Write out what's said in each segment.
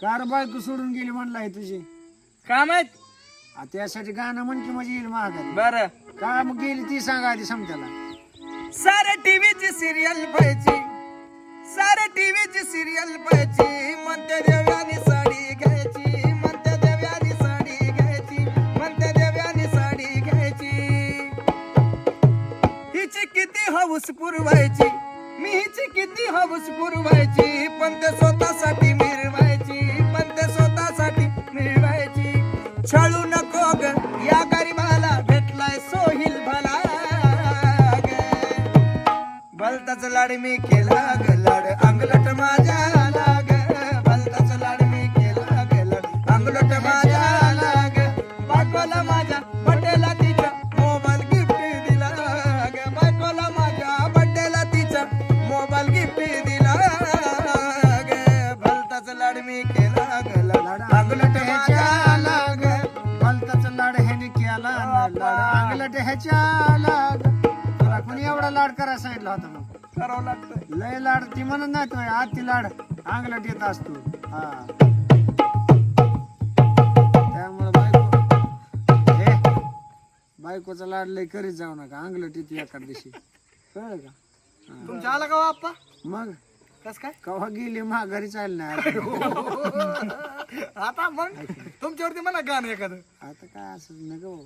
Car बायको सोडून गेली म्हणला आहे तुझी. का माहीत? आ, त्यासाठी गाणं म्हण की म्हणजे येईल महागारी बर. का मग गेली ती सांगा आधी समजायला. सारे टीव्हीची सिरियल पाहायची. सारे टीव्हीची सिरियल पाहायची. म्हणते देव्यानी साडी घ्यायची. म्हणते देव्यानी साडी घ्यायची. म्हणते देव्यानी साडी घ्यायची. हिची किती हौस पुरवायची. मी हिची किती हौस पुरवायची. पण ते स्वतःसाठी छळू या गरीबाला भेटलाय सोहिल भला भलताच लाड मी केला ग लाड अंगलट माझ्या लाग भलताच लाड मी केला ग लाड अंगलट माझ्या लाग माझ्या मोबाईल गिफ्ट दिला ग. माझ्या बड्डेला तिच्या मोबाईल गिफ्ट दिला ग. भलताच लाड मी केला ग लाड अंगलट लाग तुला कोणी एवढा लाड करायला सांगितला होता मग. करावं लय लाड ती म्हणत नाही तो आत ती लाड. अंगलट येत असतो. हा. त्यामुळे बायको हे बायकोचा लाड लय करीत जाऊ नका. अंगलट येते एका दिवशी. कळलं का? तुमच्या आला का हो आप्पा? मग? कस काय? कवा गेली माघारी चाल नाही आता. मग? तुमच्यावरती म्हणा गाणं एखादं. आता काय असं नको.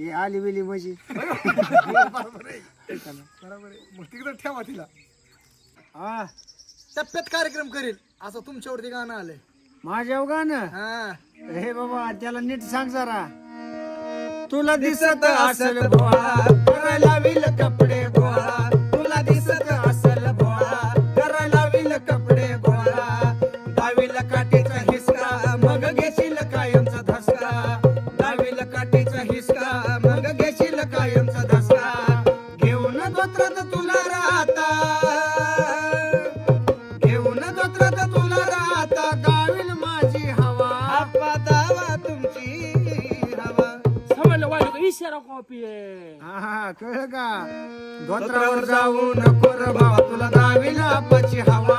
हे आली बिली बरोबर आहे. बरोबर आहे. मग तिकडे ठेवा तिला. हा टप्प्यात कार्यक्रम करेल. असं तुमच्यावरती गाणं आलंय. माझ्या गाणं? हा. हे बाबा त्याला नीट सांग जरा. तुला दिसत असेल भोळा करायला विल कपडे भोळा तुला दिसत असेल भोळा करायला विल कपडे भोळा दावीला काठीचा हिसका. मग घेशील कायमचा धसका. दावीला काठीचा तुला राहता. घेऊन दोत्रात तुला राहता. गावील माझी हवा. दावा तुमची हवा. समजलं वाईट इशारा कॉपी आहे. हा हा कळलं का? धोत्रावर जाऊ नको रे भावा. तुला दावीला आपाची हवा.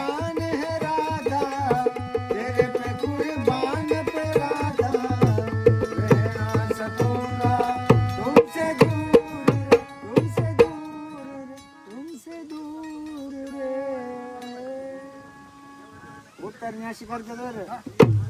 दूर रे उतरण्याशी करतो